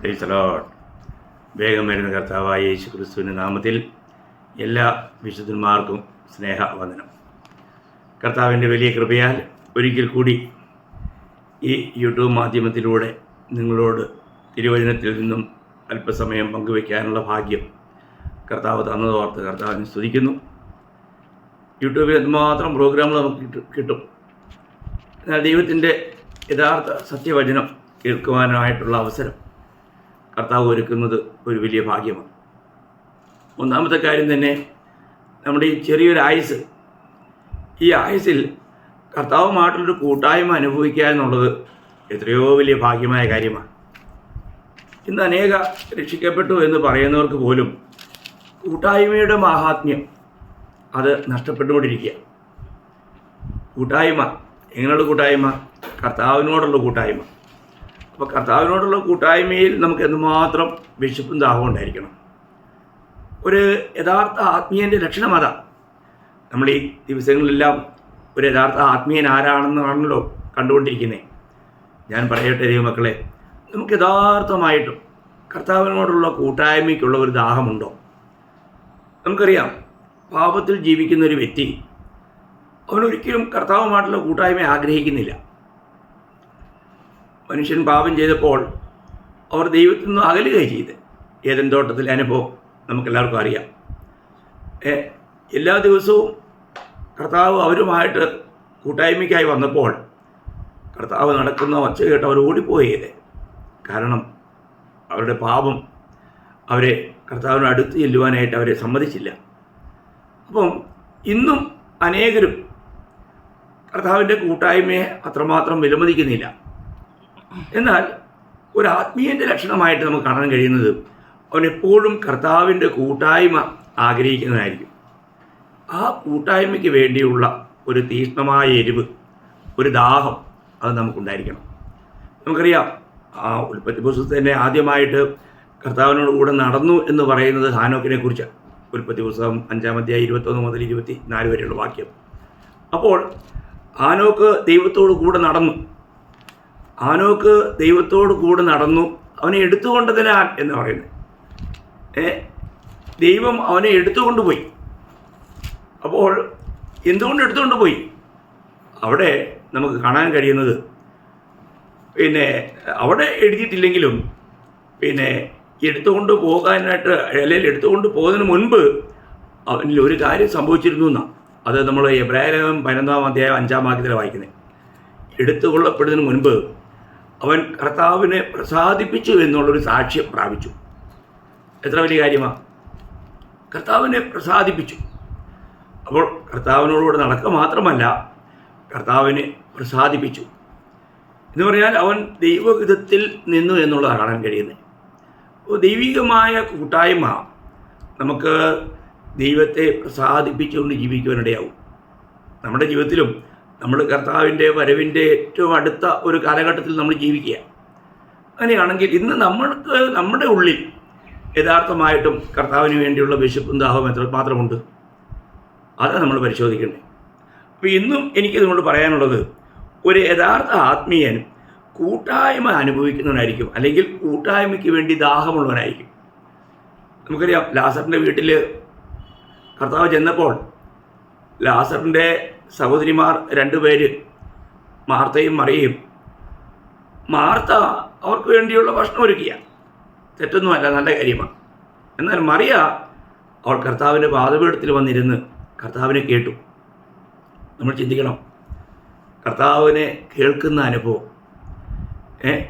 പ്രൈസലോട്ട് വേഗം വരുന്ന കർത്താവായ യേശു ക്രിസ്തുവിന്റെ നാമത്തിൽ എല്ലാ വിശുദ്ധന്മാർക്കും സ്നേഹവന്ദനം. കർത്താവിന്റെ വലിയ കൃപയാൽ ഒരിക്കൽ കൂടി ഈ യൂട്യൂബ് മാധ്യമത്തിലൂടെ നിങ്ങളോട് തിരുവചനത്തിൽ നിന്നും അല്പസമയം പങ്കുവയ്ക്കാനുള്ള ഭാഗ്യം കർത്താവ് തന്നതോർത്ത് കർത്താവിനെ സ്തുതിക്കുന്നു. യൂട്യൂബിൽ എന്തുമാത്രം പ്രോഗ്രാമുകൾ നമുക്ക് കിട്ടും. എന്നാൽ ദൈവത്തിന്റെ യഥാർത്ഥ സത്യവചനം കേൾക്കുവാനായിട്ടുള്ള അവസരം കർത്താവ് ഒരുക്കുന്നത് ഒരു വലിയ ഭാഗ്യമാണ്. ഒന്നാമത്തെ കാര്യം തന്നെ നമ്മുടെ ഈ ചെറിയൊരു ആയുസ്. ഈ ആയുസിൽ കർത്താവുമായിട്ടുള്ളൊരു കൂട്ടായ്മ അനുഭവിക്കുക എന്നുള്ളത് എത്രയോ വലിയ ഭാഗ്യമായ കാര്യമാണ്. ഇന്ന് അനേക രക്ഷിക്കപ്പെട്ടു എന്ന് പറയുന്നവർക്ക് പോലും കൂട്ടായ്മയുടെ മാഹാത്മ്യം അത് നഷ്ടപ്പെട്ടുകൊണ്ടിരിക്കുക. കൂട്ടായ്മ എങ്ങനെയുള്ള കൂട്ടായ്മ? കർത്താവിനോടുള്ള കൂട്ടായ്മ. അപ്പോൾ കർത്താവിനോടുള്ള കൂട്ടായ്മയിൽ നമുക്ക് എന്തുമാത്രം വിശപ്പും ദാഹവും ഉണ്ടായിരിക്കണം. ഒരു യഥാർത്ഥ ആത്മീയന്റെ ലക്ഷണം അതാ. നമ്മൾ ഈ ദിവസങ്ങളിലെല്ലാം ഒരു യഥാർത്ഥ ആത്മീയൻ ആരാണെന്നാണല്ലോ കണ്ടുകൊണ്ടിരിക്കുന്നത് ഞാൻ പറയട്ടെ ദൈവമക്കളെ നമുക്ക് യഥാർത്ഥമായിട്ടും കർത്താവിനോടുള്ള കൂട്ടായ്മയ്ക്കുള്ള ഒരു ദാഹമുണ്ടോ? നമുക്കറിയാം പാപത്തിൽ ജീവിക്കുന്ന ഒരു വ്യക്തി അവനൊരിക്കലും കർത്താവുമായിട്ടുള്ള കൂട്ടായ്മ ആഗ്രഹിക്കുന്നില്ല. മനുഷ്യൻ പാപം ചെയ്തപ്പോൾ അവർ ദൈവത്തിൽ നിന്ന് അകലുകയാണ് ചെയ്ത്. ഏതൻ തോട്ടത്തിലെ അനുഭവം നമുക്കെല്ലാവർക്കും അറിയാം. എല്ലാ ദിവസവും കർത്താവ് അവരുമായിട്ട് കൂട്ടായ്മയ്ക്കായി വന്നപ്പോൾ കർത്താവ് നടക്കുന്ന ഒച്ച കേട്ട് അവർ ഓടിപ്പോയത് കാരണം അവരുടെ പാപം അവരെ കർത്താവിന് അടുത്ത് ചെല്ലുവാനായിട്ട് അവരെ സമ്മതിച്ചില്ല. അപ്പം ഇന്നും അനേകരും കർത്താവിന്റെ കൂട്ടായ്മയെ അത്രമാത്രം വിലമതിക്കുന്നില്ല. എന്നാൽ ഒരു ആത്മീയന്റെ ലക്ഷണമായിട്ട് നമുക്ക് കാണാൻ കഴിയുന്നത് അവൻ എപ്പോഴും കർത്താവിന്റെ കൂട്ടായ്മ ആഗ്രഹിക്കുന്നതായിരിക്കും ആ കൂട്ടായ്മയ്ക്ക് വേണ്ടിയുള്ള ഒരു തീഷ്ണമായ എരിവ് ഒരു ദാഹം അത് നമുക്കുണ്ടായിരിക്കണം. നമുക്കറിയാം ആ ഉൽപ്പത്തി തന്നെ ആദ്യമായിട്ട് കർത്താവിനോട് കൂടെ നടന്നു എന്ന് പറയുന്നത് ഹാനോക്കിനെ കുറിച്ചാണ്. ഉൽപ്പത്തി പുസ്തകം അഞ്ചാമത്തെ ഇരുപത്തൊന്ന് മുതൽ ഇരുപത്തി നാല് വരെയുള്ള വാക്യം. അപ്പോൾ ഹാനോക്ക് ദൈവത്തോട് കൂടെ നടന്നു. ആനോക്ക് ദൈവത്തോട് കൂടെ നടന്നു അവനെ എടുത്തുകൊണ്ടതിനാൽ എന്ന് പറയുന്നത് ഏ ദൈവം അവനെ എടുത്തുകൊണ്ടുപോയി. അപ്പോൾ എന്തുകൊണ്ട് എടുത്തുകൊണ്ട് പോയി അവിടെ നമുക്ക് കാണാൻ കഴിയുന്നത് പിന്നെ അവിടെ എഴുതിയിട്ടില്ലെങ്കിലും പിന്നെ എടുത്തുകൊണ്ട് പോകാനായിട്ട് അല്ലെങ്കിൽ എടുത്തുകൊണ്ട് പോകുന്നതിന് മുൻപ് അവനിൽ ഒരു കാര്യം സംഭവിച്ചിരുന്നു എന്നാണ് അത് നമ്മൾ എബ്രാഹിം പതിനൊന്നാം അധ്യായം അഞ്ചാം വാക്യത്തിൽ വായിക്കുന്നത്. എടുത്തുകൊള്ളപ്പെടുന്നതിന് മുൻപ് അവൻ കർത്താവിനെ പ്രസാദിപ്പിച്ചു എന്നുള്ളൊരു സാക്ഷ്യം പ്രാപിച്ചു. എത്ര വലിയ കാര്യമാണ് കർത്താവിനെ പ്രസാദിപ്പിച്ചു. അപ്പോൾ കർത്താവിനോടുകൂടെ നടക്കുക മാത്രമല്ല കർത്താവിനെ പ്രസാദിപ്പിച്ചു. എന്ന് പറഞ്ഞാൽ അവൻ ദൈവഹിതത്തിൽ നിന്നു എന്നുള്ളതാണ് കാണാൻ കഴിയുന്നത്. അപ്പോൾ ദൈവികമായ കൂട്ടായ്മ നമുക്ക് ദൈവത്തെ പ്രസാദിപ്പിച്ചുകൊണ്ട് ജീവിക്കുവാനിടയാവും. നമ്മുടെ ജീവിതത്തിലും നമ്മൾ കർത്താവിന്റെ വരവിന്റെ ഏറ്റവും അടുത്ത ഒരു കാലഘട്ടത്തിൽ നമ്മൾ ജീവിക്കുക. അങ്ങനെയാണെങ്കിൽ ഇന്ന് നമ്മൾക്ക് നമ്മുടെ ഉള്ളിൽ യഥാർത്ഥമായിട്ടും കർത്താവിന് വേണ്ടിയുള്ള വിശപ്പും ദാഹവും എത്ര മാത്രമുണ്ട്? അതാണ് നമ്മൾ പരിശോധിക്കേണ്ടത്. അപ്പോൾ ഇന്നും എനിക്ക് നിങ്ങളോട് പറയാനുള്ളത് ഒരു യഥാർത്ഥ ആത്മീയൻ കൂട്ടായ്മ അനുഭവിക്കുന്നവനായിരിക്കും. അല്ലെങ്കിൽ കൂട്ടായ്മയ്ക്ക് വേണ്ടി ദാഹമുള്ളവനായിരിക്കും. നമുക്കറിയാം ലാസറിന്റെ വീട്ടിൽ കർത്താവ് ചെന്നപ്പോൾ ലാസറിന്റെ സഹോദരിമാർ രണ്ടുപേര് മാർത്തയും മറിയയും. മാർത്ത അവർക്ക് വേണ്ടിയുള്ള ഭക്ഷണം ഒരുക്കിയ. തെറ്റൊന്നുമല്ല നല്ല കാര്യമാണ്. എന്നാൽ മറിയ അവൾ കർത്താവിന്റെ പാതപീഠത്തിൽ വന്നിരുന്ന് കർത്താവിനെ കേട്ടു. നമ്മൾ ചിന്തിക്കണം കർത്താവിനെ കേൾക്കുന്ന അനുഭവം. ഏ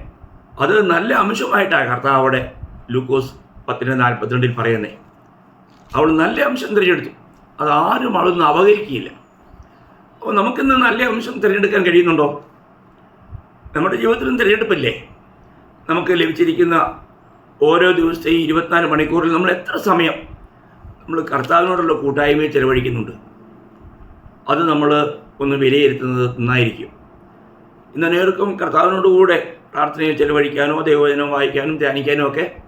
അത് നല്ല അംശമായിട്ടാണ് കർത്താവ് അവിടെ ലൂക്കോസ് പത്തിന് നാൽപ്പത്തിരണ്ടിൽ പറയുന്നത് അവൾ നല്ല അംശം തിരഞ്ഞെടുത്തു. അത് ആരും അവളൊന്നും അപകരിക്കുകയില്ല. അപ്പോൾ നമുക്കിന്ന് നല്ല അംശം തിരഞ്ഞെടുക്കാൻ കഴിയുന്നുണ്ടോ? നമ്മുടെ ജീവിതത്തിലും തിരഞ്ഞെടുപ്പില്ലേ? നമുക്ക് ലഭിച്ചിരിക്കുന്ന ഓരോ ദിവസത്തെയും ഇരുപത്തിനാല് മണിക്കൂറിൽ നമ്മൾ എത്ര സമയം നമ്മൾ കർത്താവിനോടുള്ള കൂട്ടായ്മയിൽ ചെലവഴിക്കുന്നുണ്ട്? അത് നമ്മൾ ഒന്ന് വിലയിരുത്തുന്നത് നന്നായിരിക്കും. ഇന്ന് അനേർക്കും കർത്താവിനോട് കൂടെ പ്രാർത്ഥനയിൽ ചെലവഴിക്കാനോ ദൈവവചനം വായിക്കാനും ധ്യാനിക്കാനോ ഒക്കെ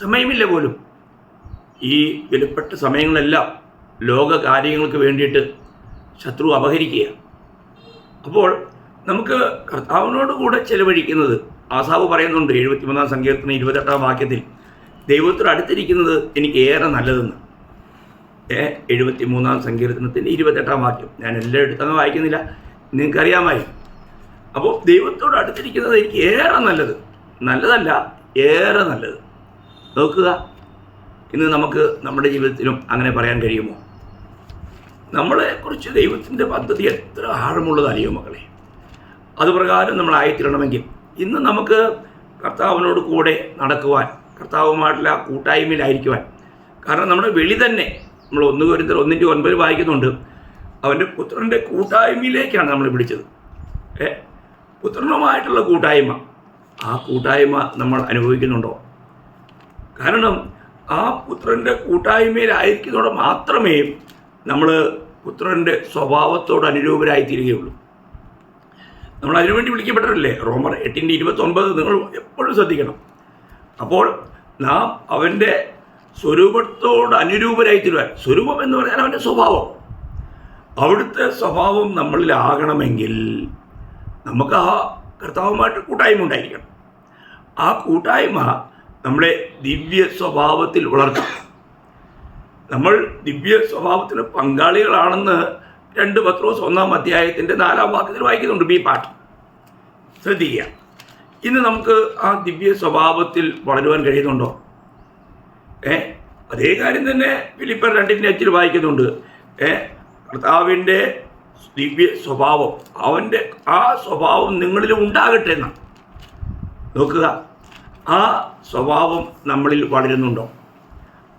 സമയമില്ല പോലും. ഈ വിലപ്പെട്ട സമയങ്ങളെല്ലാം ലോക കാര്യങ്ങൾക്ക് വേണ്ടിയിട്ട് ശത്രു അപഹരിക്കുക. അപ്പോൾ നമുക്ക് കർത്താവിനോട് കൂടെ ചെലവഴിക്കുന്നത് ആസാവ് പറയുന്നുണ്ട് എഴുപത്തിമൂന്നാം സങ്കീർത്തനം ഇരുപത്തെട്ടാം വാക്യത്തിൽ ദൈവത്തോട് അടുത്തിരിക്കുന്നത് എനിക്ക് ഏറെ നല്ലതെന്ന്. എഴുപത്തി മൂന്നാം സങ്കീർത്തനത്തിന്റെ ഇരുപത്തെട്ടാം വാക്യം. ഞാൻ എല്ലാം എടുത്തങ്ങ് വായിക്കുന്നില്ല. നിങ്ങൾക്കറിയാമായി? അപ്പോൾ ദൈവത്തോട് അടുത്തിരിക്കുന്നത് എനിക്ക് ഏറെ നല്ലത്. നല്ലതല്ല ഏറെ നല്ലത്. നോക്കുക. ഇന്ന് നമുക്ക് നമ്മുടെ ജീവിതത്തിലും അങ്ങനെ പറയാൻ കഴിയുമോ? നമ്മളെക്കുറിച്ച് ദൈവത്തിന്റെ പദ്ധതി എത്ര ആഴമുള്ളതറിയോ മക്കളെ? അതുപ്രകാരം നമ്മൾ ആയിത്തീരണമെങ്കിൽ ഇന്ന് നമുക്ക് കർത്താവിനോട് കൂടെ നടക്കുവാൻ കർത്താവുമായിട്ടുള്ള കൂട്ടായ്മയിലായിരിക്കുവാൻ. കാരണം നമ്മുടെ വെളി തന്നെ നമ്മൾ ഒന്ന് കോരിന്തർ ഒന്നിന്റെ ഒൻപത് വായിക്കുന്നുണ്ട്. അവന്റെ പുത്രന്റെ കൂട്ടായ്മയിലേക്കാണ് നമ്മൾ വിളിച്ചത്. ഏ? പുത്രനുമായിട്ടുള്ള കൂട്ടായ്മ. ആ കൂട്ടായ്മ നമ്മൾ അനുഭവിക്കുന്നുണ്ടോ? കാരണം ആ പുത്രന്റെ കൂട്ടായ്മയിലായിരിക്കുന്നതോടെ മാത്രമേ നമ്മൾ പുത്രന്റെ സ്വഭാവത്തോട് അനുരൂപരായി തീരുകയുള്ളൂ. നമ്മൾ അതിനുവേണ്ടി വിളിക്കപ്പെട്ടിട്ടില്ലേ റോമർ എട്ടിന്റെ ഇരുപത്തൊൻപത് നിങ്ങൾ എപ്പോഴും ശ്രദ്ധിക്കണം. അപ്പോൾ നാം അവന്റെ സ്വരൂപത്തോട് അനുരൂപരായി തീരുവാൻ സ്വരൂപം എന്ന് പറഞ്ഞാൽ അവന്റെ സ്വഭാവം. അവിടുത്തെ സ്വഭാവം നമ്മളിലാകണമെങ്കിൽ നമുക്ക് ആ കർത്താവുമായിട്ട് കൂട്ടായ്മ ഉണ്ടായിരിക്കണം. ആ കൂട്ടായ്മ നമ്മുടെ ദിവ്യ സ്വഭാവത്തിൽ വളർത്തും. നമ്മൾ ദിവ്യ സ്വഭാവത്തിന് പങ്കാളികളാണെന്ന് രണ്ട് പത്രോസ് ഒന്നാം അധ്യായത്തിന്റെ നാലാം വാക്യത്തിൽ വായിക്കുന്നുണ്ട് ബി പാട്ട് ശ്രദ്ധിക്കുക. ഇന്ന് നമുക്ക് ആ ദിവ്യ സ്വഭാവത്തിൽ വളരുവാൻ കഴിയുന്നുണ്ടോ? ഏ? അതേ കാര്യം തന്നെ ഫിലിപ്പർ രണ്ടിന്റെ അച്ചിൽ വായിക്കുന്നുണ്ട്. ഏ? കർത്താവിന്റെ ദിവ്യ സ്വഭാവം അവന്റെ ആ സ്വഭാവം നിങ്ങളിൽ ഉണ്ടാകട്ടെ എന്നാണ്. നോക്കുക. ആ സ്വഭാവം നമ്മളിൽ വളരുന്നുണ്ടോ?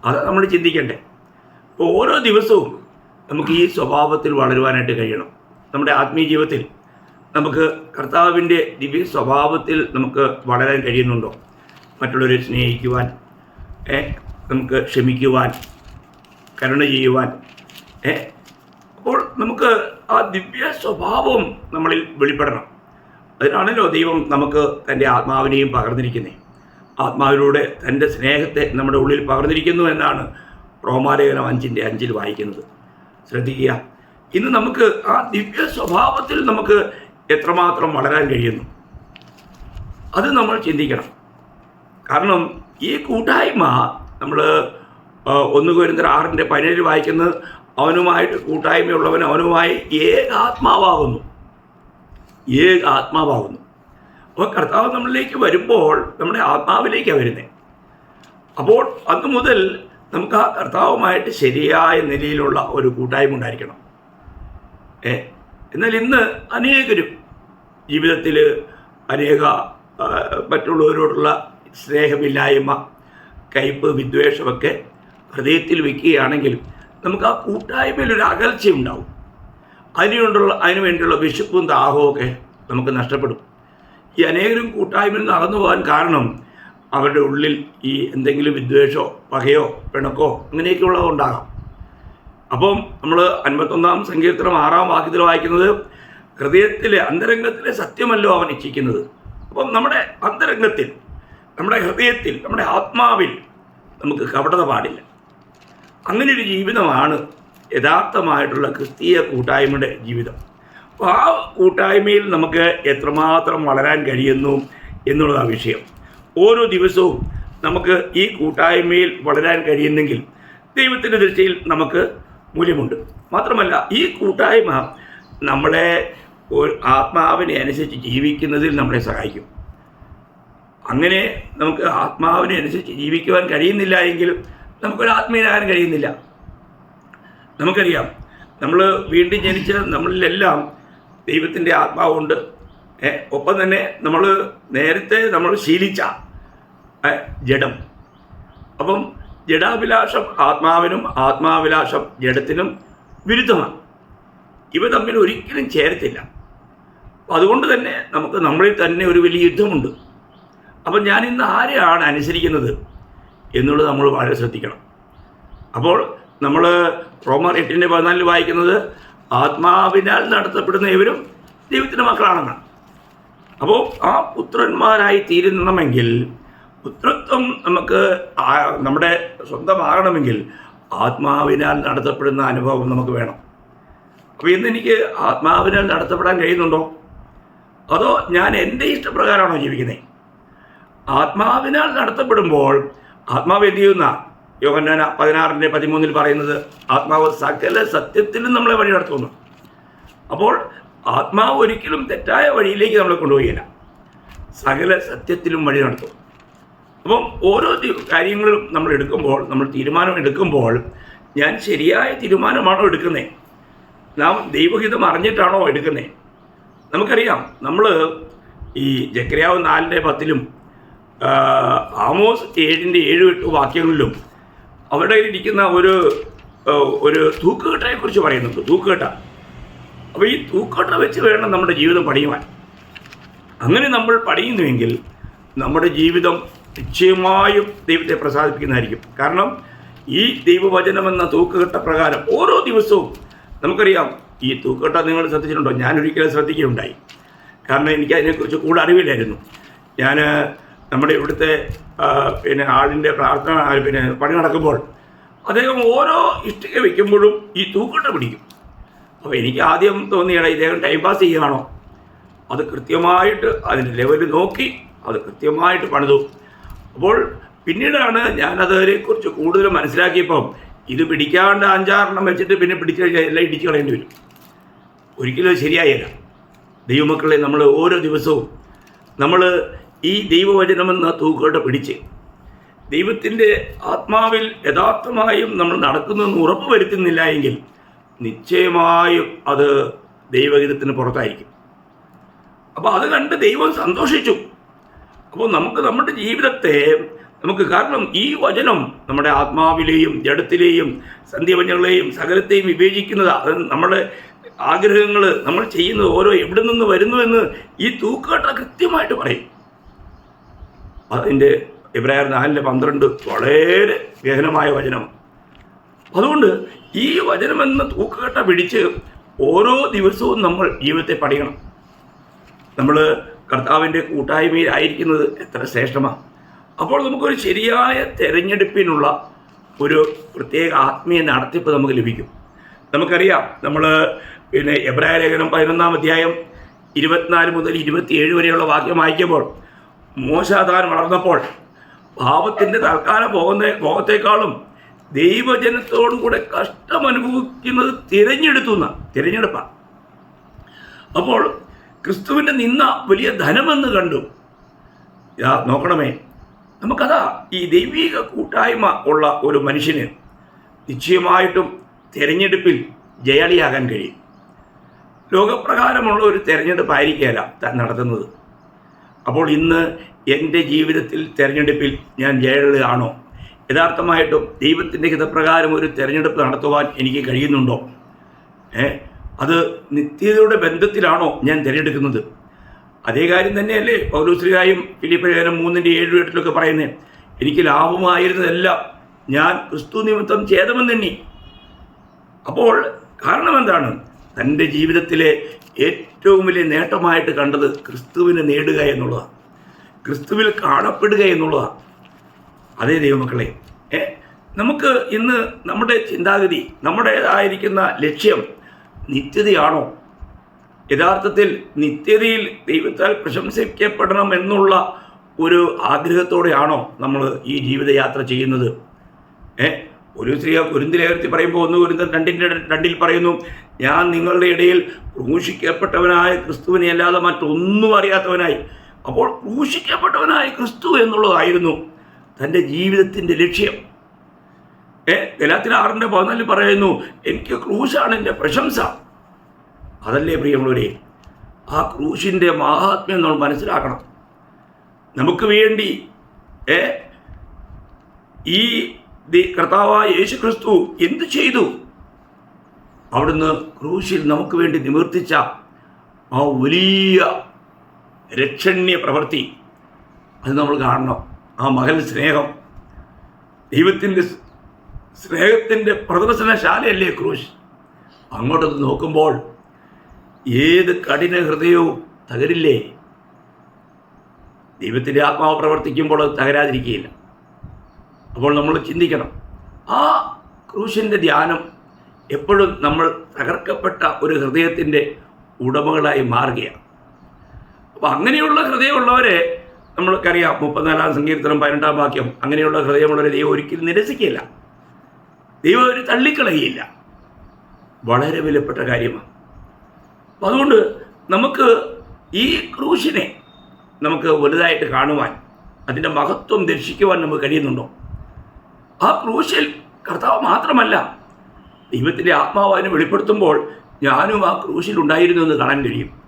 അത് നമ്മൾ ചിന്തിക്കണ്ടേ. ഓരോ ദിവസവും നമുക്ക് ഈ സ്വഭാവത്തിൽ വളരുവാനായിട്ട് കഴിയണം. നമ്മുടെ ആത്മീയ ജീവിതത്തിൽ നമുക്ക് കർത്താവിന്റെ ദിവ്യ സ്വഭാവത്തിൽ നമുക്ക് വളരാൻ കഴിയുന്നുണ്ടോ? മറ്റുള്ളവരെ സ്നേഹിക്കുവാൻ നമുക്ക് ക്ഷമിക്കുവാൻ കരുണ ചെയ്യുവാൻ അപ്പോൾ നമുക്ക് ആ ദിവ്യ സ്വഭാവം നമ്മളിൽ വെളിപ്പെടണം. അതിനാണല്ലോ ദൈവം നമുക്ക് തന്റെ ആത്മാവിനെയും പകർന്നിരിക്കുന്നത് ആത്മാവിലൂടെ തന്റെ സ്നേഹത്തെ നമ്മുടെ ഉള്ളിൽ പകർന്നിരിക്കുന്നു എന്നാണ് റോമാലേഖനം അഞ്ചിന്റെ അഞ്ചിൽ വായിക്കുന്നത്. ശ്രദ്ധിക്കുക. ഇന്ന് നമുക്ക് ആ ദിവ്യ സ്വഭാവത്തിൽ നമുക്ക് എത്രമാത്രം വളരാൻ കഴിയുന്നു? അത് നമ്മൾ ചിന്തിക്കണം. കാരണം ഈ കൂട്ടായ്മ നമ്മൾ ഒന്ന് കുരുന്ന ആറിന്റെ പതിനേഴ് വായിക്കുന്നത് അവനുമായിട്ട് കൂട്ടായ്മയുള്ളവൻ അവനുമായി ഏകാത്മാവാകുന്നു. ഏക അപ്പോൾ കർത്താവ് നമ്മളിലേക്ക് വരുമ്പോൾ നമ്മുടെ ആത്മാവിലേക്കാണ് വരുന്നത് അപ്പോൾ അന്ന് മുതൽ നമുക്ക് ആ കർത്താവുമായിട്ട് ശരിയായ നിലയിലുള്ള ഒരു കൂട്ടായ്മ ഉണ്ടായിരിക്കണം. ഏ? എന്നാൽ ഇന്ന് അനേകരും ജീവിതത്തിൽ അനേക മറ്റുള്ളവരോടുള്ള സ്നേഹമില്ലായ്മ കയ്പ് വിദ്വേഷമൊക്കെ ഹൃദയത്തിൽ വയ്ക്കുകയാണെങ്കിൽ നമുക്ക് ആ കൂട്ടായ്മയിൽ ഒരു അകൽച്ചയുണ്ടാവും അതിനുകൊണ്ടുള്ള അതിനു വേണ്ടിയുള്ള വിശപ്പും ദാഹവും ഒക്കെ നമുക്ക് നഷ്ടപ്പെടും. ഈ അനേകരും കൂട്ടായ്മയിൽ നടന്നു പോകാൻ കാരണം അവരുടെ ഉള്ളിൽ ഈ എന്തെങ്കിലും വിദ്വേഷമോ പകയോ പിണക്കോ അങ്ങനെയൊക്കെയുള്ളത് ഉണ്ടാകാം. അപ്പം നമ്മൾ അൻപത്തൊന്നാം സങ്കീർത്തനം ആറാം വാക്യത്തിൽ വായിക്കുന്നത് ഹൃദയത്തിലെ അന്തരംഗത്തിലെ സത്യമല്ലോ അവൻ ഇച്ഛിക്കുന്നത്. അപ്പം നമ്മുടെ അന്തരംഗത്തിൽ നമ്മുടെ ഹൃദയത്തിൽ നമ്മുടെ ആത്മാവിൽ നമുക്ക് കപടത പാടില്ല. അങ്ങനെ ഒരു ജീവിതമാണ് യഥാർത്ഥമായിട്ടുള്ള ക്രിസ്തീയ കൂട്ടായ്മയുടെ ജീവിതം. അപ്പോൾ ആ കൂട്ടായ്മയിൽ നമുക്ക് എത്രമാത്രം വളരാൻ കഴിയുന്നു എന്നുള്ളതാണ് വിഷയം. ഓരോ ദിവസവും നമുക്ക് ഈ കൂട്ടായ്മയിൽ വളരാൻ കഴിയുന്നെങ്കിൽ ദൈവത്തിന്റെ ദൃഷ്ടിയിൽ നമുക്ക് മൂല്യമുണ്ട്. മാത്രമല്ല ഈ കൂട്ടായ്മ നമ്മളെ ആത്മാവിനെ അനുസരിച്ച് ജീവിക്കുന്നതിൽ നമ്മളെ സഹായിക്കും. അങ്ങനെ നമുക്ക് ആത്മാവിനെ അനുസരിച്ച് ജീവിക്കുവാൻ കഴിയുന്നില്ല എങ്കിൽ നമുക്കൊരു ആത്മീയനാകാൻ കഴിയുന്നില്ല. നമുക്കറിയാം നമ്മൾ വീണ്ടും ജനിച്ച നമ്മളിലെല്ലാം ദൈവത്തിന്റെ ആത്മാവുണ്ട്. ഒപ്പം തന്നെ നമ്മൾ നേരത്തെ നമ്മൾ ശീലിച്ച ജഡം. അപ്പം ജഡാഭിലാഷം ആത്മാവിനും ആത്മാഭിലാഷം ജഡത്തിനും വിരുദ്ധമാണ്. ഇവ തമ്മിൽ ഒരിക്കലും ചേരത്തില്ല. അതുകൊണ്ട് തന്നെ നമുക്ക് നമ്മളിൽ തന്നെ ഒരു വലിയ യുദ്ധമുണ്ട്. അപ്പം ഞാൻ ഇന്ന് ആരെയാണ് അനുസരിക്കുന്നത് എന്നുള്ളത് നമ്മൾ വളരെ ശ്രദ്ധിക്കണം. അപ്പോൾ നമ്മൾ റോമർ എട്ടിന്റെ പതിനാലിൽ വായിക്കുന്നത് ആത്മാവിനാൽ നടത്തപ്പെടുന്ന ഇവരും ദൈവത്തിന്റെ മക്കളാണെന്നാണ്. അപ്പോൾ ആ പുത്രന്മാരായി തീരുന്നണമെങ്കിൽ പുത്രത്വം നമുക്ക് നമ്മുടെ സ്വന്തമാകണമെങ്കിൽ ആത്മാവിനാൽ നടത്തപ്പെടുന്ന അനുഭവം നമുക്ക് വേണം. അപ്പോൾ ഇന്ന് എനിക്ക് ആത്മാവിനാൽ നടത്തപ്പെടാൻ കഴിയുന്നുണ്ടോ? അതോ ഞാൻ എന്റെ ഇഷ്ടപ്രകാരമാണോ ജീവിക്കുന്നത് ആത്മാവിനാൽ നടത്തപ്പെടുമ്പോൾ ആത്മാവ് എന്ത് ചെയ്യുന്ന? യോഗന്നാന പതിനാറിന്റെ പതിമൂന്നിൽ പറയുന്നത് ആത്മാവ് സകല സത്യത്തിലും നമ്മളെ വഴി നടത്തുന്നു. അപ്പോൾ ആത്മാവ് ഒരിക്കലും തെറ്റായ വഴിയിലേക്ക് നമ്മളെ കൊണ്ടുപോയില്ല സകല സത്യത്തിലും വഴി നടത്തും. അപ്പം ഓരോ കാര്യങ്ങളും നമ്മൾ എടുക്കുമ്പോൾ നമ്മൾ തീരുമാനം എടുക്കുമ്പോൾ ഞാൻ ശരിയായ തീരുമാനമാണോ എടുക്കുന്നത് നാം ദൈവഹിതം അറിഞ്ഞിട്ടാണോ എടുക്കുന്നത് നമുക്കറിയാം നമ്മൾ ഈ ജക്രിയാവ് നാലിന്റെ പത്തിലും ആമോസ് ഏഴിന്റെ ഏഴ് എട്ട് വാക്യങ്ങളിലും കയ്യിൽ ഇരിക്കുന്ന ഒരു ഒരു തൂക്കുകെട്ടയെക്കുറിച്ച് പറയുന്നുണ്ട്. തൂക്കുകെട്ട. അപ്പോൾ ഈ തൂക്കുകെട്ട വെച്ച് വേണം നമ്മുടെ ജീവിതം പണിയുവാൻ. അങ്ങനെ നമ്മൾ പണിയുന്നുവെങ്കിൽ നമ്മുടെ ജീവിതം നിശ്ചയമായും ദൈവത്തെ പ്രസാദിപ്പിക്കുന്നതായിരിക്കും. കാരണം ഈ ദൈവവചനം എന്ന തൂക്കുകെട്ട പ്രകാരം ഓരോ ദിവസവും നമുക്കറിയാം ഈ തൂക്കുകെട്ട നിങ്ങൾ ശ്രദ്ധിച്ചിട്ടുണ്ടോ? ഞാൻ ഒരിക്കലും ശ്രദ്ധിക്കുകയുണ്ടായി. കാരണം എനിക്ക് അതിനെക്കുറിച്ച് കൂടുതൽ അറിവില്ലായിരുന്നു. ഞാൻ നമ്മുടെ ഇവിടുത്തെ പിന്നെ ആളിന്റെ പ്രാർത്ഥന പിന്നെ പണി നടക്കുമ്പോൾ അദ്ദേഹം ഓരോ ഇഷ്ടിക വയ്ക്കുമ്പോഴും ഈ തൂക്കട്ട പിടിക്കും. അപ്പോൾ എനിക്ക് ആദ്യം തോന്നിയാണ് ഇദ്ദേഹം ടൈം പാസ് ചെയ്യുകയാണോ? അത് കൃത്യമായിട്ട് അതിന്റെ ലെവൽ നോക്കി അത് കൃത്യമായിട്ട് പണിതു. അപ്പോൾ പിന്നീടാണ് ഞാനതിനെക്കുറിച്ച് കൂടുതൽ മനസ്സിലാക്കിയപ്പം ഇത് പിടിക്കാണ്ട് അഞ്ചാറെണ്ണം വെച്ചിട്ട് പിന്നെ പിടിച്ചു കഴിഞ്ഞാൽ എല്ലാം ഇടിച്ചു കളയേണ്ടി വരും. ഒരിക്കലും ശരിയായില്ല. ദൈവമക്കളെ നമ്മൾ ഓരോ ദിവസവും നമ്മൾ ഈ ദൈവവചനമെന്ന തൂക്കോട്ട് പിടിച്ച് ദൈവത്തിന്റെ ആത്മാവിൽ യഥാർത്ഥമായും നമ്മൾ നടക്കുന്നെന്ന് ഉറപ്പ് വരുത്തുന്നില്ല എങ്കിൽ നിശ്ചയമായും അത് ദൈവഹിതത്തിന് പുറത്തായിരിക്കും. അപ്പോൾ അത് കണ്ട് ദൈവം സന്തോഷിച്ചു. അപ്പോൾ നമുക്ക് നമ്മുടെ ജീവിതത്തെ നമുക്ക് കാരണം ഈ വചനം നമ്മുടെ ആത്മാവിലെയും ജഡത്തിലെയും സന്ധ്യവഞ്ഞങ്ങളെയും സകലത്തെയും വിവേചിക്കുന്നത് അത് നമ്മുടെ ആഗ്രഹങ്ങൾ നമ്മൾ ചെയ്യുന്നത് ഓരോ എവിടെ നിന്ന് വരുന്നു എന്ന് ഈ തൂക്കാട്ട കൃത്യമായിട്ട് പറയും. അതിന്റെ ഇബ്രാഹിർ നാലിന്റെ പന്ത്രണ്ട് വളരെ ഗഹനമായ വചനം. അതുകൊണ്ട് ഈ വചനം എന്ന തൂക്കാട്ട പിടിച്ച് ഓരോ ദിവസവും നമ്മൾ ജീവിതത്തെ പഠിക്കണം. നമ്മൾ കർത്താവിന്റെ കൂട്ടായ്മയിലായിരിക്കുന്നത് എത്ര ശ്രേഷ്ഠമാണ് അപ്പോൾ നമുക്കൊരു ശരിയായ തിരഞ്ഞെടുപ്പിനുള്ള ഒരു പ്രത്യേക ആത്മീയ നടത്തിപ്പ് നമുക്ക് ലഭിക്കും. നമുക്കറിയാം നമ്മൾ പിന്നെ എബ്രായ ലേഖനം പതിനൊന്നാം അധ്യായം ഇരുപത്തിനാല് മുതൽ ഇരുപത്തിയേഴ് വരെയുള്ള വാക്യം വായിക്കുമ്പോൾ മോശാധാൻ വളർന്നപ്പോൾ പാപത്തിന്റെ തൽക്കാലം പോകുന്ന ഭോഗത്തെക്കാളും ദൈവജനത്തോടും കൂടെ കഷ്ടം അനുഭവിക്കുന്നത് തിരഞ്ഞെടുത്തു എന്ന. തിരഞ്ഞെടുപ്പാണ് അപ്പോൾ ക്രിസ്തുവിന്റെ നിന്ന വലിയ ധനമെന്ന് കണ്ടു. യാ നോക്കണമേ. നമുക്കതാ ഈ ദൈവിക കൂട്ടായ്മ ഉള്ള ഒരു മനുഷ്യന് നിശ്ചയമായിട്ടും തിരഞ്ഞെടുപ്പിൽ ജയാളിയാകാൻ കഴിയും. ലോകപ്രകാരമുള്ള ഒരു തിരഞ്ഞെടുപ്പായിരിക്കുകയല്ല താൻ നടത്തുന്നത്. അപ്പോൾ ഇന്ന് എന്റെ ജീവിതത്തിൽ തിരഞ്ഞെടുപ്പിൽ ഞാൻ ജയാളിയാണോ? യഥാർത്ഥമായിട്ടും ദൈവത്തിന്റെ ഹിതപ്രകാരം ഒരു തിരഞ്ഞെടുപ്പ് നടത്തുവാൻ എനിക്ക് കഴിയുന്നുണ്ടോ? ഏ അത് നിത്യതയുടെ ബന്ധത്തിലാണോ ഞാൻ തിരഞ്ഞെടുക്കുന്നത്? അതേ കാര്യം തന്നെയല്ലേ പൗലോശ്രീകായും ഫിലിപ്പ് ലേഖനം മൂന്നിന്റെ ഏഴ് എട്ടിലൊക്കെ പറയുന്നത് എനിക്ക് ലാഭമായിരുന്നതെല്ലാം ഞാൻ ക്രിസ്തു നിമിത്തം ഛേദമെന്നെണ്ണി അപ്പോൾ കാരണം എന്താണ്? തന്റെ ജീവിതത്തിലെ ഏറ്റവും വലിയ നേട്ടമായിട്ട് കണ്ടത് ക്രിസ്തുവിനെ നേടുക എന്നുള്ളതാണ്. ക്രിസ്തുവിൽ കാണപ്പെടുക എന്നുള്ളതാണ്. അതേ ദൈവമക്കളെ നമുക്ക് ഇന്ന് നമ്മുടെ ചിന്താഗതി നമ്മുടേതായിരിക്കുന്ന ലക്ഷ്യം നിത്യതയാണോ? യഥാർത്ഥത്തിൽ നിത്യതയിൽ ദൈവത്താൽ പ്രശംസിക്കപ്പെടണം എന്നുള്ള ഒരു ആഗ്രഹത്തോടെയാണോ നമ്മൾ ഈ ജീവിതയാത്ര ചെയ്യുന്നത്? ഏ ഒരു സ്ത്രീ കുരുന്തിലേർത്തി പറയുമ്പോൾ ഒന്ന് കുരുന്തൻ രണ്ടിന്റെ രണ്ടിൽ പറയുന്നു ഞാൻ നിങ്ങളുടെ ഇടയിൽ ക്രൂശിക്കപ്പെട്ടവനായ ക്രിസ്തുവിനെ അല്ലാതെ മറ്റൊന്നും അറിയാത്തവനായി. അപ്പോൾ ക്രൂശിക്കപ്പെട്ടവനായ ക്രിസ്തു എന്നുള്ളതായിരുന്നു തന്റെ ജീവിതത്തിന്റെ ലക്ഷ്യം. ഏ ഗലാത്തിൽ ആറിന്റെ പതിനാലിൽ പറയുന്നു എനിക്ക് ക്രൂശാണ് എന്റെ പ്രശംസ. അതല്ലേ പ്രിയമുള്ളവരെ ആ ക്രൂശിന്റെ മഹാത്മ്യം നമ്മൾ മനസ്സിലാക്കണം. നമുക്ക് വേണ്ടി ഏ ഈ കർത്താവായ യേശു ക്രിസ്തു എന്തു ചെയ്തു? അവിടുന്ന് ക്രൂശിൽ നമുക്ക് വേണ്ടി നിവർത്തിച്ച ആ വലിയ രക്ഷണ്യ പ്രവൃത്തി. അത് നമ്മൾ കാണണം. ആ മകൻ സ്നേഹം. ദൈവത്തിന്റെ സ്നേഹത്തിന്റെ പ്രദർശനശാലയല്ലേ ക്രൂശ്? അങ്ങോട്ട് നോക്കുമ്പോൾ ഏത് കഠിന ഹൃദയവും തകരില്ലേ? ദൈവത്തിന്റെ ആത്മാവ് പ്രവർത്തിക്കുമ്പോൾ അത് തകരാതിരിക്കുകയില്ല. അപ്പോൾ നമ്മൾ ചിന്തിക്കണം ആ ക്രൂശിന്റെ ധ്യാനം എപ്പോഴും നമ്മൾ തകർക്കപ്പെട്ട ഒരു ഹൃദയത്തിന്റെ ഉടമകളായി മാറുകയാണ്. അപ്പോൾ അങ്ങനെയുള്ള ഹൃദയമുള്ളവരെ നമ്മൾക്കറിയാം മുപ്പത്തിനാലാം സങ്കീർത്തനം പതിനെട്ടാം വാക്യം അങ്ങനെയുള്ള ഹൃദയമുള്ളവരെ ദൈവം ഒരിക്കലും നിരസിക്കില്ല ദൈവം ഒരു തള്ളിക്കളയില്ല വളരെ വിലപ്പെട്ട കാര്യമാണ്. അപ്പം അതുകൊണ്ട് നമുക്ക് ഈ ക്രൂശിനെ നമുക്ക് വലുതായിട്ട് കാണുവാൻ അതിന്റെ മഹത്വം ദർശിക്കുവാൻ നമുക്ക് കഴിയുന്നുണ്ടോ? ആ ക്രൂശിൽ കർത്താവ് മാത്രമല്ല ദൈവത്തിന്റെ ആത്മാവ് അതിനെ വെളിപ്പെടുത്തുമ്പോൾ ഞാനും ആ ക്രൂശിൽ ഉണ്ടായിരുന്നു എന്ന് കാണാൻ കഴിയും.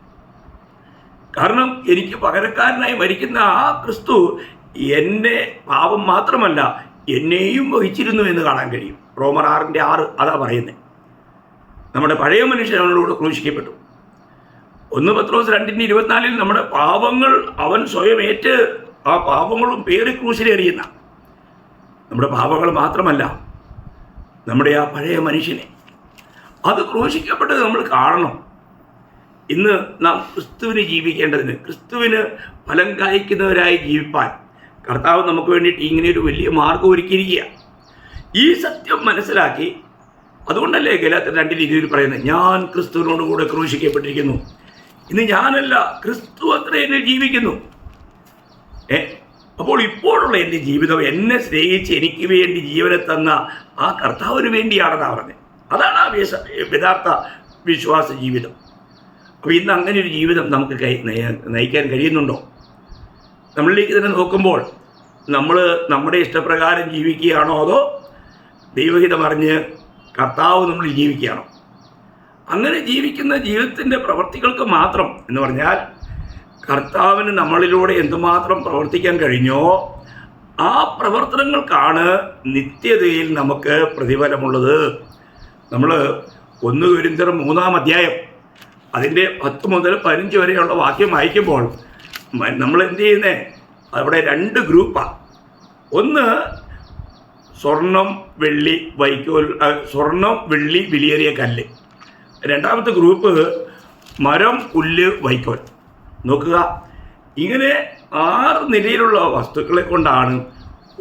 കാരണം എനിക്ക് പകരക്കാരനായി മരിക്കുന്ന ആ ക്രിസ്തു എന്നെ പാപം മാത്രമല്ല എന്നെയും വഹിച്ചിരുന്നു എന്ന് കാണാൻ കഴിയും. റോമർ ആറിന്റെ ആറ് അതാ പറയുന്നത് നമ്മുടെ പഴയ മനുഷ്യൻ അവനോട് ക്രൂശിക്കപ്പെട്ടു. ഒന്ന് പത്രോസ് രണ്ടിന്റെ ഇരുപത്തിനാലിൽ നമ്മുടെ പാപങ്ങൾ അവൻ സ്വയം ഏറ്റ് ആ പാപങ്ങളും പേറി ക്രൂശിലേറിയുന്ന. നമ്മുടെ പാപങ്ങൾ മാത്രമല്ല നമ്മുടെ ആ പഴയ മനുഷ്യനെ. അത് ക്രൂശിക്കപ്പെട്ടത് നമ്മൾ കാണണം. ഇന്ന് നാം ക്രിസ്തുവിന് ജീവിക്കേണ്ടതിന് ക്രിസ്തുവിന് ഫലം കായ്ക്കുന്നവരായി ജീവിപ്പാൻ കർത്താവ് നമുക്ക് വേണ്ടിയിട്ട് ഇങ്ങനെ ഒരു വലിയ മാർഗം ഒരുക്കിയിരിക്കുക ഈ സത്യം മനസ്സിലാക്കി അതുകൊണ്ടല്ലേ ഗലാത്തിൽ രണ്ട് രീതിയിൽ പറയുന്നത് ഞാൻ ക്രിസ്തുവിനോട് കൂടെ ക്രൂശിക്കപ്പെട്ടിരിക്കുന്നു. ഇന്ന് ഞാനല്ല ക്രിസ്തു അത്ര എന്നിൽ ജീവിക്കുന്നു. ഏ? അപ്പോൾ ഇപ്പോഴുള്ള എന്റെ ജീവിതം എന്നെ സ്നേഹിച്ച് എനിക്ക് വേണ്ടി ജീവനെ തന്ന ആ കർത്താവിന് വേണ്ടിയാണെന്നാണ് പറഞ്ഞത്. അതാണ് ആ വിശ- യഥാർത്ഥ വിശ്വാസ ജീവിതം. അപ്പോൾ ഇന്ന് അങ്ങനെ ഒരു ജീവിതം നമുക്ക് നയിക്കാൻ കഴിയുന്നുണ്ടോ? നമ്മളിലേക്ക് തന്നെ നോക്കുമ്പോൾ നമ്മൾ നമ്മുടെ ഇഷ്ടപ്രകാരം ജീവിക്കുകയാണോ അതോ ദൈവഹിതം അറിഞ്ഞ് കർത്താവ് നമ്മൾ ജീവിക്കുകയാണ്. അങ്ങനെ ജീവിക്കുന്ന ജീവിതത്തിന്റെ പ്രവർത്തികൾക്ക് മാത്രം എന്ന് പറഞ്ഞാൽ കർത്താവിന് നമ്മളിലൂടെ എന്തുമാത്രം പ്രവർത്തിക്കാൻ കഴിഞ്ഞോ ആ പ്രവർത്തനങ്ങൾക്കാണ് നിത്യതയിൽ നമുക്ക് പ്രതിഫലമുള്ളത്. നമ്മൾ ഒന്ന് കുരിന്തർ മൂന്നാം അധ്യായം അതിന്റെ പത്ത് മുതൽ പതിനഞ്ച് വരെയുള്ള വാക്യം വായിക്കുമ്പോൾ നമ്മൾ എന്ത് ചെയ്യുന്നേ? അവിടെ രണ്ട് ഗ്രൂപ്പാണ് ഒന്ന് സ്വർണം വെള്ളി വൈക്കോൽ സ്വർണം വെള്ളി വിലയേറിയ കല്ല്. രണ്ടാമത്തെ ഗ്രൂപ്പ് മരം പുല്ല് വൈക്കോൽ. നോക്കുക. ഇങ്ങനെ ആറ് നിലയിലുള്ള വസ്തുക്കളെ കൊണ്ടാണ്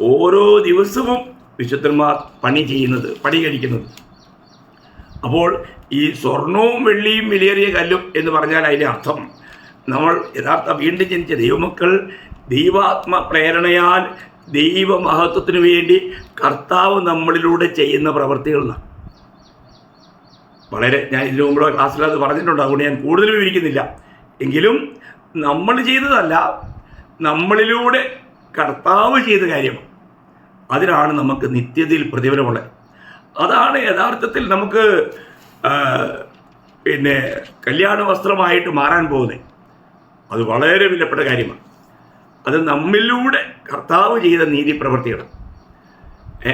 ഓരോ ദിവസവും വിശുദ്ധന്മാർ പണി ചെയ്യുന്നത് പണി കഴിക്കുന്നത്. അപ്പോൾ ഈ സ്വർണവും വെള്ളിയും വിലയേറിയ കല്ലും എന്ന് പറഞ്ഞാൽ അതിന്റെ അർത്ഥം നമ്മൾ യഥാർത്ഥ വീണ്ടും ജനിച്ച ദൈവമക്കൾ ദൈവാത്മ പ്രേരണയാൽ ദൈവമഹത്വത്തിന് വേണ്ടി കർത്താവ് നമ്മളിലൂടെ ചെയ്യുന്ന പ്രവൃത്തികളാണ് വളരെ ഞാൻ ഇതിനു മുമ്പുള്ള ക്ലാസ്സിൽ അത് പറഞ്ഞിട്ടുണ്ട് അതുകൊണ്ട് ഞാൻ കൂടുതൽ വിവരിക്കുന്നില്ല. എങ്കിലും നമ്മൾ ചെയ്തതല്ല നമ്മളിലൂടെ കർത്താവ് ചെയ്ത കാര്യമാണ്. അതിനാണ് നമുക്ക് നിത്യതയിൽ പ്രതിഫലമുള്ളത്. അതാണ് യഥാർത്ഥത്തിൽ നമുക്ക് പിന്നെ കല്യാണ വസ്ത്രമായിട്ട് മാറാൻ പോകുന്നത്. അത് വളരെ വിലപ്പെട്ട കാര്യമാണ്. അത് നമ്മിലൂടെ കർത്താവ് ചെയ്ത നീതി പ്രവൃത്തികൾ ഏ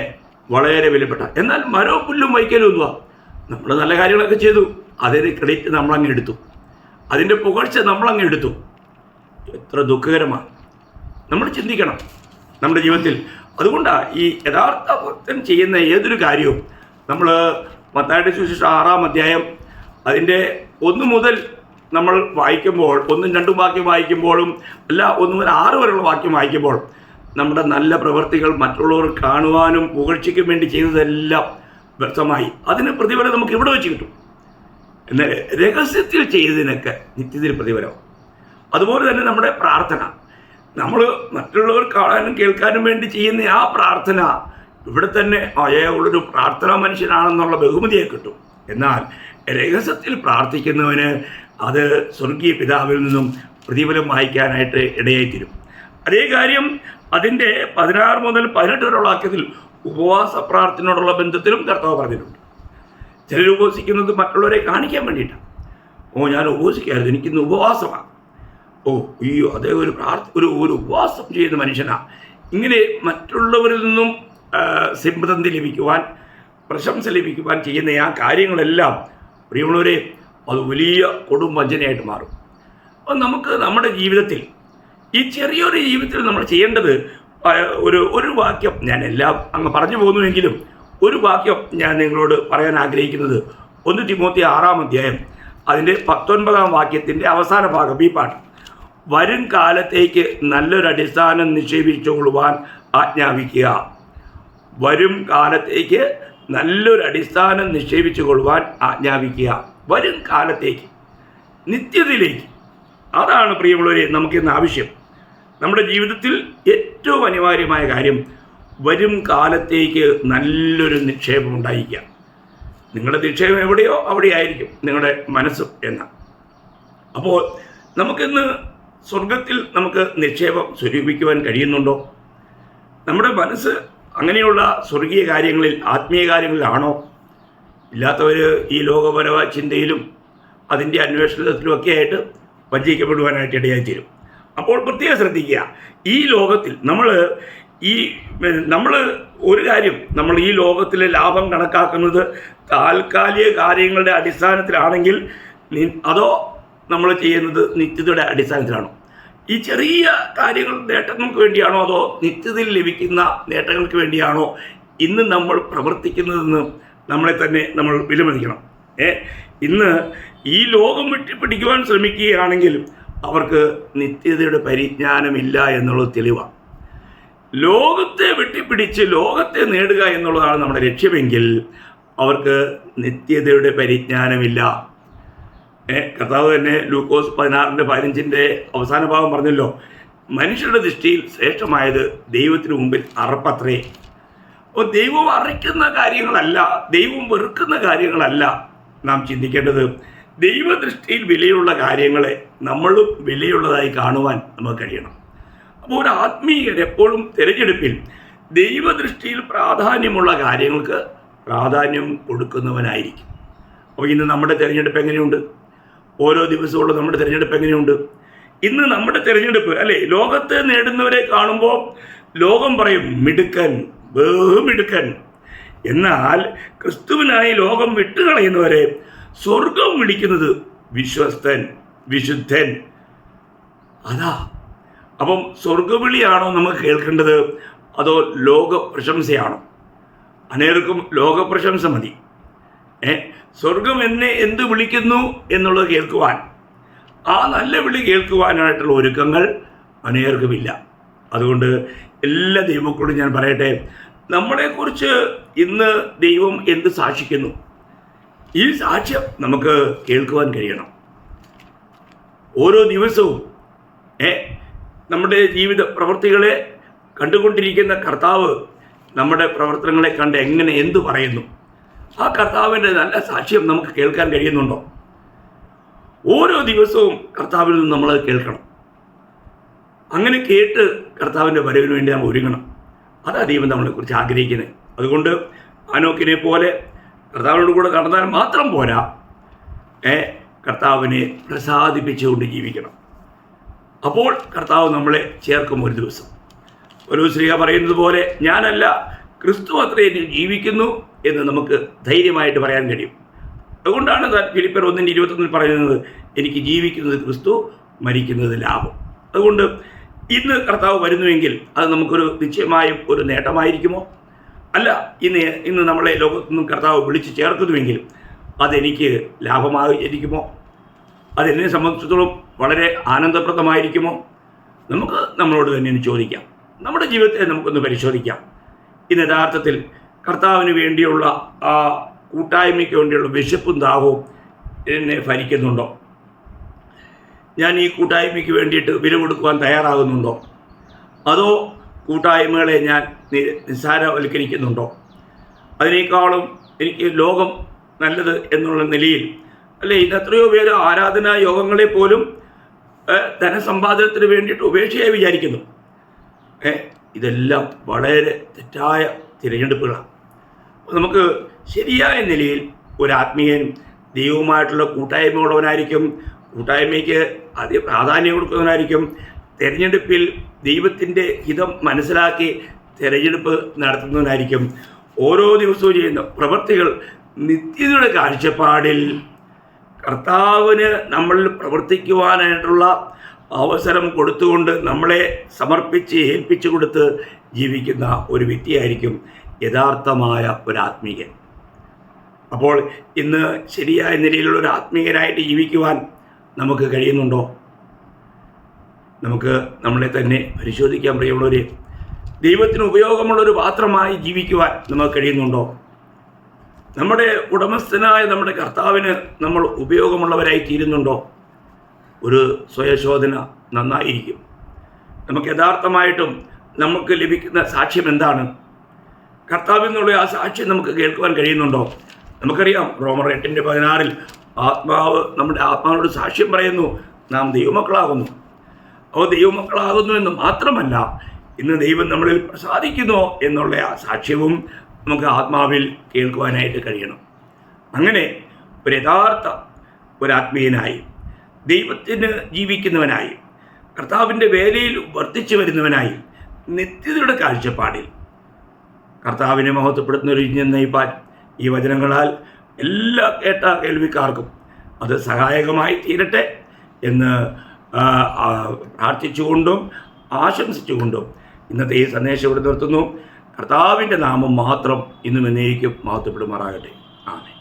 വളരെ വിലപ്പെട്ട. എന്നാൽ മരോ പുല്ലും വൈക്കലും ഒന്നുവാ നമ്മൾ നല്ല കാര്യങ്ങളൊക്കെ ചെയ്തു. അതിന് ക്രെഡിറ്റ് നമ്മളങ്ങ് എടുത്തു. അതിന്റെ പുകഴ്ച നമ്മളങ്ങ് എടുത്തു. എത്ര ദുഃഖകരമാണ് നമ്മൾ ചിന്തിക്കണം നമ്മുടെ ജീവിതത്തിൽ. അതുകൊണ്ടാണ് ഈ യഥാർത്ഥ ഭക്തൻ ചെയ്യുന്ന ഏതൊരു കാര്യവും നമ്മൾ മത്തായുടെ സുശേഷം ആറാം അധ്യായം അതിന്റെ ഒന്ന് മുതൽ നമ്മൾ വായിക്കുമ്പോൾ ഒന്നും രണ്ടും വാക്യം വായിക്കുമ്പോഴും അല്ല ഒന്ന് മുതൽ ആറ് വരെയുള്ള വാക്യം വായിക്കുമ്പോൾ നമ്മുടെ നല്ല പ്രവൃത്തികൾ മറ്റുള്ളവർ കാണുവാനും പുകഴ്ചയ്ക്കും വേണ്ടി ചെയ്തതെല്ലാം വ്യക്തമായി. അതിന് പ്രതിഫലം നമുക്ക് ഇവിടെ വെച്ച് കിട്ടും. എന്നാൽ രഹസ്യത്തിൽ ചെയ്തതിനൊക്കെ നിത്യത്തിൽ പ്രതിഫലം. അതുപോലെ തന്നെ നമ്മുടെ പ്രാർത്ഥന. നമ്മൾ മറ്റുള്ളവർ കാണാനും കേൾക്കാനും വേണ്ടി ചെയ്യുന്ന ആ പ്രാർത്ഥന ഇവിടെ തന്നെ അയാളൊരു പ്രാർത്ഥനാ മനുഷ്യനാണെന്നുള്ള ബഹുമതിയെ കിട്ടും. എന്നാൽ രഹസ്യത്തിൽ പ്രാർത്ഥിക്കുന്നവന് അത് സ്വർഗീയ പിതാവിൽ നിന്നും പ്രതിഫലം വായിക്കാനായിട്ട് ഇടയായിത്തീരും. അതേ കാര്യം അതിന്റെ പതിനാറ് മുതൽ പതിനെട്ട് വരെയുള്ള വാക്യത്തിൽ ഉപവാസ പ്രാർത്ഥനയോടുള്ള ബന്ധത്തിലും കർത്താവ് പറഞ്ഞിട്ടുണ്ട്. ചിലർ ഉപവസിക്കുന്നത് മറ്റുള്ളവരെ കാണിക്കാൻ വേണ്ടിയിട്ടാണ്. ഓ ഞാൻ ഉപവസിക്കായിരുന്നു എനിക്കിന്ന് ഉപവാസമാണ്. ഓ അയ്യോ അതേ ഒരു പ്രാർത്ഥ ഒരു ഒരു ഉപവാസം ചെയ്യുന്ന മനുഷ്യനാണ് ഇങ്ങനെ മറ്റുള്ളവരിൽ നിന്നും ആ, ലഭിക്കുവാൻ പ്രശംസ ലഭിക്കുവാൻ ചെയ്യുന്ന ആ കാര്യങ്ങളെല്ലാം പ്രിയമുള്ളവരെ അത് വലിയ കൊടും വഞ്ചനയായിട്ട് മാറും. അപ്പം നമുക്ക് നമ്മുടെ ജീവിതത്തിൽ ഈ ചെറിയൊരു ജീവിതത്തിൽ നമ്മൾ ചെയ്യേണ്ടത് ഒരു ഒരു വാക്യം ഞാൻ എല്ലാം അങ്ങ് പറഞ്ഞു പോകുന്നുവെങ്കിലും ഒരു വാക്യം ഞാൻ നിങ്ങളോട് പറയാൻ ആഗ്രഹിക്കുന്നത് ഒന്ന് തിമോത്തി ആറാം അധ്യായം അതിന്റെ പത്തൊൻപതാം വാക്യത്തിന്റെ അവസാന ഭാഗം ഈ പാട്ട് വരും കാലത്തേക്ക് നല്ലൊരു അടിസ്ഥാനം നിക്ഷേപിച്ചുകൊള്ളുവാൻ ആജ്ഞാപിക്കുക. വരും കാലത്തേക്ക് നല്ലൊരു അടിസ്ഥാനം നിക്ഷേപിച്ചു കൊള്ളുവാൻ ആജ്ഞാപിക്കുക. വരും കാലത്തേക്ക് നിത്യതയിലേക്ക്. അതാണ് പ്രിയമുള്ളവരെ നമുക്കിന്ന് ആവശ്യം. നമ്മുടെ ജീവിതത്തിൽ ഏറ്റവും അനിവാര്യമായ കാര്യം വരും കാലത്തേക്ക് നല്ലൊരു നിക്ഷേപം ഉണ്ടായിരിക്കുക. നിങ്ങളുടെ നിക്ഷേപം എവിടെയോ അവിടെ ആയിരിക്കും നിങ്ങളുടെ മനസ്സും എന്ന. അപ്പോൾ നമുക്കിന്ന് സ്വർഗത്തിൽ നമുക്ക് നിക്ഷേപം സ്വരൂപിക്കുവാൻ കഴിയുന്നുണ്ടോ? നമ്മുടെ മനസ്സ് അങ്ങനെയുള്ള സ്വർഗീയ കാര്യങ്ങളിൽ ആത്മീയ കാര്യങ്ങളിലാണോ? ഇല്ലാത്തവർ ഈ ലോകപരമായ ചിന്തയിലും അതിന്റെ അന്വേഷണത്തിലുമൊക്കെ ആയിട്ട് വഞ്ചിക്കപ്പെടുവാനായിട്ട് ഇടയായി തീരും അപ്പോൾ പ്രത്യേകം ശ്രദ്ധിക്കുക ഈ ലോകത്തിൽ നമ്മൾ ഈ നമ്മൾ ഒരു കാര്യം നമ്മൾ ഈ ലോകത്തിലെ ലാഭം കണക്കാക്കുന്നത് താൽക്കാലിക കാര്യങ്ങളുടെ അടിസ്ഥാനത്തിലാണെങ്കിൽ അതോ നമ്മൾ ചെയ്യുന്നത് നിത്യതയുടെ അടിസ്ഥാനത്തിലാണോ? ഈ ചെറിയ കാര്യങ്ങൾ നേട്ടങ്ങൾക്ക് വേണ്ടിയാണോ അതോ നിത്യതയിൽ ലഭിക്കുന്ന നേട്ടങ്ങൾക്ക് വേണ്ടിയാണോ ഇന്ന് നമ്മൾ പ്രവർത്തിക്കുന്നതെന്ന് നമ്മളെ തന്നെ നമ്മൾ വിലമതിക്കണം. ഏ? ഇന്ന് ഈ ലോകം വെട്ടിപ്പിടിക്കുവാൻ ശ്രമിക്കുകയാണെങ്കിൽ അവർക്ക് നിത്യതയുടെ പരിജ്ഞാനമില്ല എന്നുള്ളത് തെളിവാണ്. ലോകത്തെ വെട്ടിപ്പിടിച്ച് ലോകത്തെ നേടുക എന്നുള്ളതാണ് നമ്മുടെ ലക്ഷ്യമെങ്കിൽ അവർക്ക് നിത്യതയുടെ പരിജ്ഞാനമില്ല. കർത്താവ് തന്നെ ലൂക്കോസ് പതിനാറിന്റെ പതിനഞ്ചിന്റെ അവസാന ഭാഗം പറഞ്ഞല്ലോ മനുഷ്യരുടെ ദൃഷ്ടിയിൽ ശ്രേഷ്ഠമായത് ദൈവത്തിന് മുമ്പിൽ അറപ്പത്രേ. അപ്പോൾ ദൈവം അറിയിക്കുന്ന കാര്യങ്ങളല്ല ദൈവം വെറുക്കുന്ന കാര്യങ്ങളല്ല നാം ചിന്തിക്കേണ്ടത്. ദൈവദൃഷ്ടിയിൽ വിലയുള്ള കാര്യങ്ങളെ നമ്മളും വിലയുള്ളതായി കാണുവാൻ നമുക്ക് കഴിയണം. അപ്പോൾ ഒരു ആത്മീയൻ എപ്പോഴും തിരഞ്ഞെടുപ്പിൽ ദൈവദൃഷ്ടിയിൽ പ്രാധാന്യമുള്ള കാര്യങ്ങൾക്ക് പ്രാധാന്യം കൊടുക്കുന്നവനായിരിക്കും. അപ്പോൾ ഇന്ന് നമ്മുടെ തിരഞ്ഞെടുപ്പ് എങ്ങനെയുണ്ട്? ഓരോ ദിവസമുള്ള നമ്മുടെ തിരഞ്ഞെടുപ്പ് എങ്ങനെയുണ്ട്? ഇന്ന് നമ്മുടെ തിരഞ്ഞെടുപ്പ് അല്ലേ ലോകത്തെ നേടുന്നവരെ കാണുമ്പോൾ ലോകം പറയും മിടുക്കൻ ബഹുമിടുക്കൻ എന്നാൽ ക്രിസ്തുവിനായി ലോകം വിട്ടുകളയുന്നവരെ സ്വർഗം വിളിക്കുന്നത് വിശ്വസ്തൻ വിശുദ്ധൻ. അതാ. അപ്പം സ്വർഗവിളിയാണോ നമ്മൾ കേൾക്കേണ്ടത്? അതോ ലോക പ്രശംസയാണോ അനേർക്കും ലോക പ്രശംസ മതി. ഏ? സ്വർഗം എന്നെ എന്ത് വിളിക്കുന്നു എന്നുള്ളത് കേൾക്കുവാൻ. ആ നല്ല വിളി കേൾക്കുവാനായിട്ടുള്ള ഒരുക്കങ്ങൾ അനേർക്കുമില്ല. അതുകൊണ്ട് എല്ലാ ദൈവക്കോടും ഞാൻ പറയട്ടെ നമ്മളെക്കുറിച്ച് ഇന്ന് ദൈവം എന്ത് സാക്ഷിക്കുന്നു? ഈ സാക്ഷ്യം നമുക്ക് കേൾക്കുവാൻ കഴിയണം. ഓരോ ദിവസവും ഏ നമ്മുടെ ജീവിത പ്രവൃത്തികളെ കണ്ടുകൊണ്ടിരിക്കുന്ന കർത്താവ് നമ്മുടെ പ്രവർത്തനങ്ങളെ കണ്ട് എങ്ങനെ എന്തു പറയുന്നു? ആ കർത്താവിന്റെ നല്ല സാക്ഷ്യം നമുക്ക് കേൾക്കാൻ കഴിയുന്നുണ്ടോ? ഓരോ ദിവസവും കർത്താവിൽ നിന്ന് നമ്മൾ കേൾക്കണം. അങ്ങനെ കേട്ട് കർത്താവിന്റെ വരവിന് വേണ്ടി നാം ഒരുങ്ങണം. അതാ ദൈവം നമ്മളെക്കുറിച്ച് ആഗ്രഹിക്കുന്നത്. അതുകൊണ്ട് അനോക്കിനെ പോലെ കർത്താവിനോട് കൂടെ നടന്നാൽ മാത്രം പോരാ. ഏ കർത്താവിനെ പ്രസാദിപ്പിച്ചുകൊണ്ട് ജീവിക്കണം. അപ്പോൾ കർത്താവ് നമ്മളെ ചേർക്കും ഒരു ദിവസം. ഒരു ശ്രീക പറയുന്നത് പോലെ ഞാനല്ല ക്രിസ്തു അത്ര ജീവിക്കുന്നു എന്ന് നമുക്ക് ധൈര്യമായിട്ട് പറയാൻ കഴിയും. അതുകൊണ്ടാണ് ഫിലിപ്പർ ഒന്നിന്റെ ഇരുപത്തൊന്നിൽ പറയുന്നത് എനിക്ക് ജീവിക്കുന്നത് ക്രിസ്തു മരിക്കുന്നത് ലാഭം. അതുകൊണ്ട് ഇന്ന് കർത്താവ് വരുന്നുവെങ്കിൽ അത് നമുക്കൊരു നിശ്ചയമായും ഒരു നേട്ടമായിരിക്കുമോ? അല്ല ഇന്ന് ഇന്ന് നമ്മളെ ലോകത്തു നിന്നും കർത്താവ് വിളിച്ച് ചേർക്കുന്നുവെങ്കിൽ അതെനിക്ക് ലാഭമായിരിക്കുമോ? അതെന്നെ സംബന്ധിച്ചിടത്തോളം വളരെ ആനന്ദപ്രദമായിരിക്കുമോ? നമുക്ക് നമ്മളോട് തന്നെ ഒന്ന് ചോദിക്കാം. നമ്മുടെ ജീവിതത്തെ നമുക്കൊന്ന് പരിശോധിക്കാം. ഇന്ന് യഥാർത്ഥത്തിൽ കർത്താവിന് വേണ്ടിയുള്ള ആ കൂട്ടായ്മയ്ക്ക് വേണ്ടിയുള്ള വിശപ്പും ദാഹവും എന്നെ ഭരിക്കുന്നുണ്ടോ? ഞാൻ ഈ കൂട്ടായ്മയ്ക്ക് വേണ്ടിയിട്ട് വില കൊടുക്കുവാൻ തയ്യാറാകുന്നുണ്ടോ? അതോ കൂട്ടായ്മകളെ ഞാൻ നിസ്സാരവൽക്കരിക്കുന്നുണ്ടോ? അതിനേക്കാളും എനിക്ക് ലോകം നല്ലത് എന്നുള്ള നിലയിൽ അല്ലേ ഇന്ന് എത്രയോ പേര് ആരാധനാ യോഗങ്ങളെ പോലും ധനസമ്പാദനത്തിന് വേണ്ടിയിട്ട് ഉപേക്ഷയായി വിചാരിക്കുന്നു. ഏ ഇതെല്ലാം വളരെ തെറ്റായ തിരഞ്ഞെടുപ്പുകളാണ് നമുക്ക് ശരിയായ നിലയിൽ ഒരു ആത്മീയൻ ദൈവവുമായിട്ടുള്ള കൂട്ടായ്മയുള്ളവനായിരിക്കും കൂട്ടായ്മയ്ക്ക് അതി പ്രാധാന്യം കൊടുക്കുന്നവനായിരിക്കും. തിരഞ്ഞെടുപ്പിൽ ദൈവത്തിന്റെ ഹിതം മനസ്സിലാക്കി തിരഞ്ഞെടുപ്പ് നടത്തുന്നവനായിരിക്കും. ഓരോ ദിവസവും ചെയ്യുന്ന പ്രവൃത്തികൾ നിത്യതയുടെ കാഴ്ചപ്പാടിൽ കർത്താവിന് നമ്മളിൽ പ്രവർത്തിക്കുവാനായിട്ടുള്ള അവസരം കൊടുത്തുകൊണ്ട് നമ്മളെ സമർപ്പിച്ച് ഏൽപ്പിച്ചു കൊടുത്ത് ജീവിക്കുന്ന ഒരു വ്യക്തിയായിരിക്കും യഥാർത്ഥമായ ഒരു ആത്മീയൻ. അപ്പോൾ ഇന്ന് ശരിയായ നിലയിലുള്ള ഒരു ആത്മീയനായിട്ട് ജീവിക്കുവാൻ നമുക്ക് കഴിയുന്നുണ്ടോ? നമുക്ക് നമ്മളെ തന്നെ പരിശോധിക്കാൻ പ്രിയമുള്ളവരെ ദൈവത്തിന് ഉപയോഗമുള്ളൊരു പാത്രമായി ജീവിക്കുവാൻ നമുക്ക് കഴിയുന്നുണ്ടോ? നമ്മുടെ ഉടമസ്ഥനായ നമ്മുടെ കർത്താവിന് നമ്മൾ ഉപയോഗമുള്ളവരായി തീരുന്നുണ്ടോ? ഒരു സ്വയശോധന നന്നായിരിക്കും. നമുക്ക് യഥാർത്ഥമായിട്ടും നമുക്ക് ലഭിക്കുന്ന സാക്ഷ്യം എന്താണ്? കർത്താവിൽ നിന്നുള്ള ആ സാക്ഷ്യം നമുക്ക് കേൾക്കുവാൻ കഴിയുന്നുണ്ടോ? നമുക്കറിയാം റോമർ എട്ടിന്റെ പതിനാറിൽ ആത്മാവ് നമ്മുടെ ആത്മാവിനോട് സാക്ഷ്യം പറയുന്നു. നാം ദൈവമക്കളാകുന്നു. അപ്പോൾ ദൈവമക്കളാകുന്നു എന്ന് മാത്രമല്ല ഇന്ന് ദൈവം നമ്മളിൽ പ്രസാദിക്കുന്നു എന്നുള്ള ആ സാക്ഷ്യവും നമുക്ക് ആത്മാവിൽ കേൾക്കുവാനായിട്ട് കഴിയണം. അങ്ങനെ ഒരു യഥാർത്ഥ ഒരാത്മീയനായി ദൈവത്തിന് ജീവിക്കുന്നവനായി കർത്താവിന്റെ വേലയിൽ വർദ്ധിച്ചു വരുന്നവനായി നിത്യതയുടെ കാഴ്ചപ്പാടിൽ കർത്താവിനെ മഹത്വപ്പെടുത്തുന്ന ഒരു ഈ വചനങ്ങളാൽ എല്ലാ കേട്ട കേൾവിക്കാർക്കും അത് സഹായകമായി തീരട്ടെ എന്ന് പ്രാർത്ഥിച്ചുകൊണ്ടും ആശംസിച്ചുകൊണ്ടും ഇന്നത്തെ ഈ സന്ദേശം ഇവിടെ നിർത്തുന്നു. കർത്താവിന്റെ നാമം മാത്രം ഇന്നും എന്നേക്കും മഹത്വപ്പെടുമാറാകട്ടെ. ആമേ